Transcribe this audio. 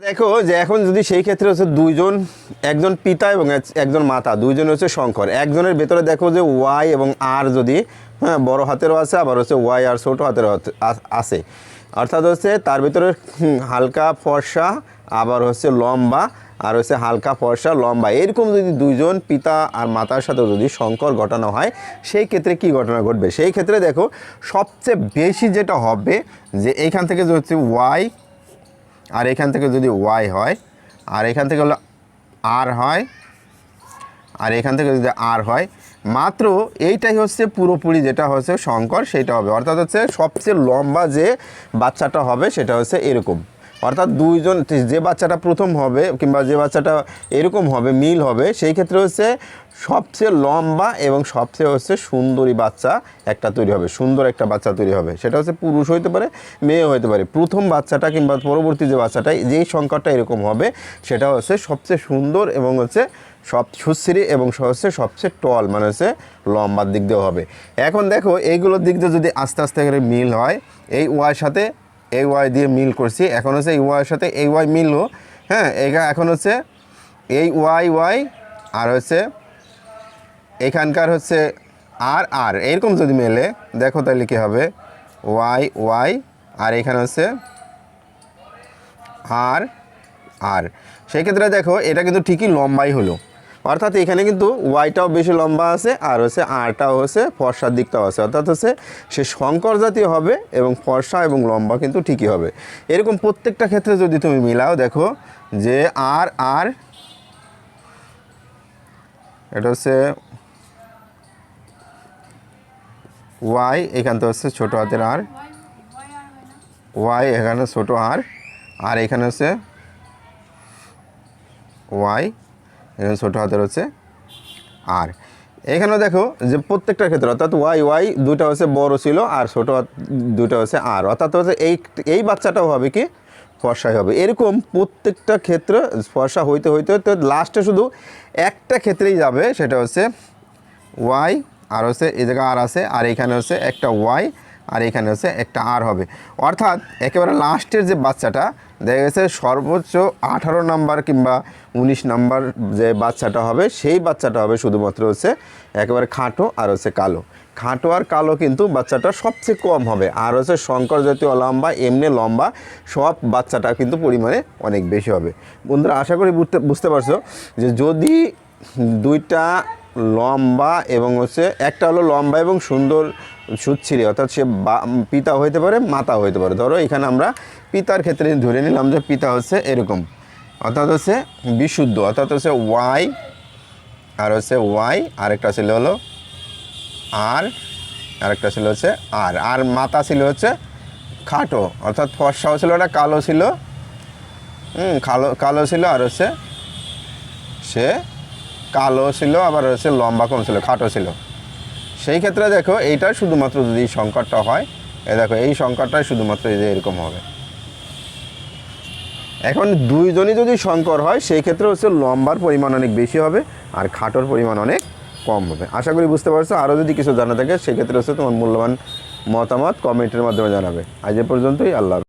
দেখো যে এখন যদি সেই ক্ষেত্রে হচ্ছে দুইজন, একজন পিতা এবং এক- একজন মাতা, দুইজন হচ্ছে শঙ্কর। একজনের ভেতরে দেখো যে ওয়াই এবং আর যদি হ্যাঁ বড় হাতেরও আছে, আবার হচ্ছে ওয়াই আর ছোটো হাতেরও আছে- অর্থাৎ হচ্ছে তার ভিতরে হালকা ফর্সা, আবার হচ্ছে লম্বা, আর হচ্ছে হালকা ফর্সা, লম্বা। এরকম যদি দুইজন পিতা আর মাতার সাথে যদি সংকর ঘটানো হয়, সেই ক্ষেত্রে কি ঘটনা ঘটবে? সেই ক্ষেত্রে দেখো, সবচেয়ে বেশি যেটা হবে যে এইখান থেকে যে হচ্ছে ওয়াই আর এখান থেকে যদি ওয়াই হয়, আর এখান থেকে হলো আর হয়, আর এখান থেকে যদি আর হয়, মাত্র এইটাই হচ্ছে পুরোপুরি যেটা হচ্ছে শঙ্কর সেটা হবে। অর্থাৎ হচ্ছে সবচেয়ে লম্বা যে বাচ্চাটা হবে, সেটা হচ্ছে এরকম। অর্থাৎ দুইজন, যে বাচ্চাটা প্রথম হবে কিংবা যে বাচ্চাটা এরকম হবে, মিল হবে, সেই ক্ষেত্রে হচ্ছে সবচেয়ে লম্বা এবং সবচেয়ে হচ্ছে সুন্দরী বাচ্চা একটা তৈরি হবে, সুন্দর একটা বাচ্চা তৈরি হবে। সেটা হচ্ছে পুরুষ হইতে পারে, মেয়ে হইতে পারে। প্রথম বাচ্চাটা কিংবা পরবর্তী যে বাচ্চাটা যেই সংকটটা এরকম হবে, সেটা হচ্ছে সবচেয়ে সুন্দর এবং হচ্ছে সব সুশ্রী এবং হচ্ছে সবচেয়ে টল মানে হচ্ছে লম্বার দিক দিয়েও হবে। এখন দেখো, এইগুলোর দিক দিয়ে যদি আস্তে আস্তে করে মিল হয়, এই ওয়াইয়ের সাথে এই ওয়াই দিয়ে মিল করছি। এখন হচ্ছে এই ওয়াইয়ের সাথে এই ওয়াই মিললো। হ্যাঁ এইটা এখন হচ্ছে এই ওয়াই ওয়াই আর হচ্ছে এখানকার হচ্ছে আর আর এরকম যদি মেলে, দেখো তাহলে কী হবে? ওয়াই ওয়াই আর এখানে হচ্ছে আর আর সেই ক্ষেত্রে দেখো, এটা কিন্তু ঠিকই লম্বাই হলো। অর্থাৎ এখানে কিন্তু ওয়াইটাও বেশি লম্বা আছে, আর হচ্ছে আরটাও হচ্ছে, ফর্সার দিকটাও আছে। অর্থাৎ হচ্ছে সে শঙ্কর জাতীয় হবে এবং ফর্সা এবং লম্বা কিন্তু ঠিকই হবে। এরকম প্রত্যেকটা ক্ষেত্রে যদি তুমি মিলাও, দেখো যে আর আর এটা হচ্ছে ওয়াই এখান থেকে হচ্ছে ছোটো হাতের আর ওয়াই এখানে ছোটো আর আর এখানে হচ্ছে ওয়াই এখানে ছোটো হাতের হচ্ছে আর। এখানেও দেখো যে প্রত্যেকটা ক্ষেত্রে অর্থাৎ ওয়াই ওয়াই দুটো হচ্ছে বড় ছিল আর ছোটো দুটো হচ্ছে আর। অর্থাৎ হচ্ছে এই এই বাচ্চাটাও হবে কি? ফর্সাই হবে। এরকম প্রত্যেকটা ক্ষেত্রে ফর্সা হইতে হইতে হইতে লাস্টে শুধু একটা ক্ষেত্রেই যাবে, সেটা হচ্ছে ওয়াই, আর হচ্ছে এই জায়গায় আর আছে, আর এখানে হচ্ছে একটা ওয়াই আর এখানে হচ্ছে একটা আর হবে। অর্থাৎ একেবারে লাস্টের যে বাচ্চাটা, দেখা গেছে সর্বোচ্চ আঠারো নাম্বার কিংবা উনিশ নাম্বার যে বাচ্চাটা হবে, সেই বাচ্চাটা হবে শুধুমাত্র হচ্ছে একেবারে খাটো আর হচ্ছে কালো। খাটো আর কালো কিন্তু বাচ্চাটা সবচেয়ে কম হবে। আর হচ্ছে শঙ্কর জাতীয় লম্বা, এমনি লম্বা, সব বাচ্চাটা কিন্তু পরিমাণে অনেক বেশি হবে। বন্ধুরা, আশা করি বুঝতে বুঝতে পারছ যে যদি দুইটা লম্বা এবং হচ্ছে একটা হলো লম্বা এবং সুন্দর সুচ্ছিরি, অর্থাৎ সে পিতা হইতে পারে, মাতা হইতে পারে। ধরো এখানে আমরা পিতার ক্ষেত্রে ধরে নিলাম যে পিতা হচ্ছে এরকম। অর্থাৎ হচ্ছে বিশুদ্ধ, অর্থাৎ হচ্ছে ওয়াই, আর হচ্ছে ওয়াই, আরেকটা ছিল হলো আর, আরেকটা ছিল হচ্ছে আর। আর মাতা ছিল হচ্ছে খাটো, অর্থাৎ ফর্সাও ছিল ওটা কালো ছিল, হুম কালো কালো ছিল, আর হচ্ছে সে কালো ছিল, আবার হচ্ছে লম্বা কম ছিল, খাটো ছিল। সেই ক্ষেত্রে দেখো, এইটা শুধুমাত্র যদি সংকটটা হয়, এ দেখো, এই সংকটটাই শুধুমাত্র এই যে এরকম হবে। এখন দুইজনই যদি সংকর হয়, সেই ক্ষেত্রে হচ্ছে লম্বার পরিমাণ অনেক বেশি হবে, আর খাটোর পরিমাণ অনেক কম হবে। আশা করি বুঝতে পারছ আরও যদি কিছু জানা থাকে সেক্ষেত্রে হচ্ছে তোমার মূল্যবান মতামত কমেন্টের মাধ্যমে জানাবে। আজ এ পর্যন্তই, আল্লাহ।